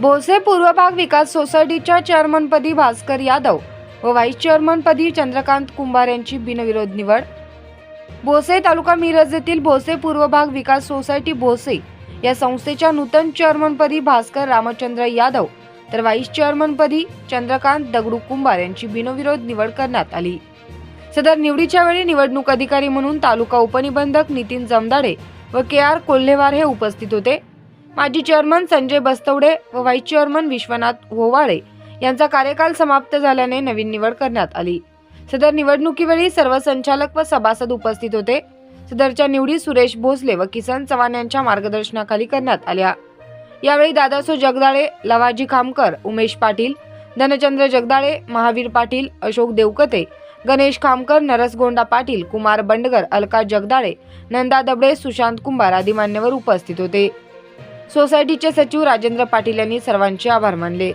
भोसे पूर्व भाग विकास सोसायटीच्या चेअरमनपदी भास्कर यादव व व्हाईस चेअरमनपदी चंद्रकांत कुंभार यांची बिनविरोध निवड. भोसे तालुका मिरज येथील भोसे पूर्व भाग विकास सोसायटी भोसे या संस्थेच्या नूतन चेअरमनपदी भास्कर रामचंद्र यादव तर व्हाईस चेअरमनपदी चंद्रकांत दगडू कुंभार यांची बिनविरोध निवड करण्यात आली. सदर निवडीच्या वेळी निवडणूक अधिकारी म्हणून तालुका उपनिबंधक नितीन जमदाडे व के आर कोल्हेवार हे उपस्थित होते. माजी चेअरमन संजय बस्तवडे व व्हाईस चेअरमन विश्वनाथ होवाळे यांचा कार्यकाल समाप्त झाल्याने नवीन निवड करण्यात आली. सदर निवडणुकीवेळी सर्व संचालक व सभासद उपस्थित होते. सदरच्या निवडी सुरेश भोसले व किसन चव्हाण यांच्या मार्गदर्शनाखाली करण्यात आल्या. यावेळी दादासो जगदाळे लवाजी खामकर उमेश पाटील धनचंद्र जगदाळे महावीर पाटील अशोक देवकते गणेश खामकर नरसगोंडा पाटील कुमार बंडगर अलका जगदाळे नंदा दबडे सुशांत कुंभार आदी मान्यवर उपस्थित होते. सोसायटीचे सचिव राजेंद्र पाटील यांनी सर्वांचे आभार मानले.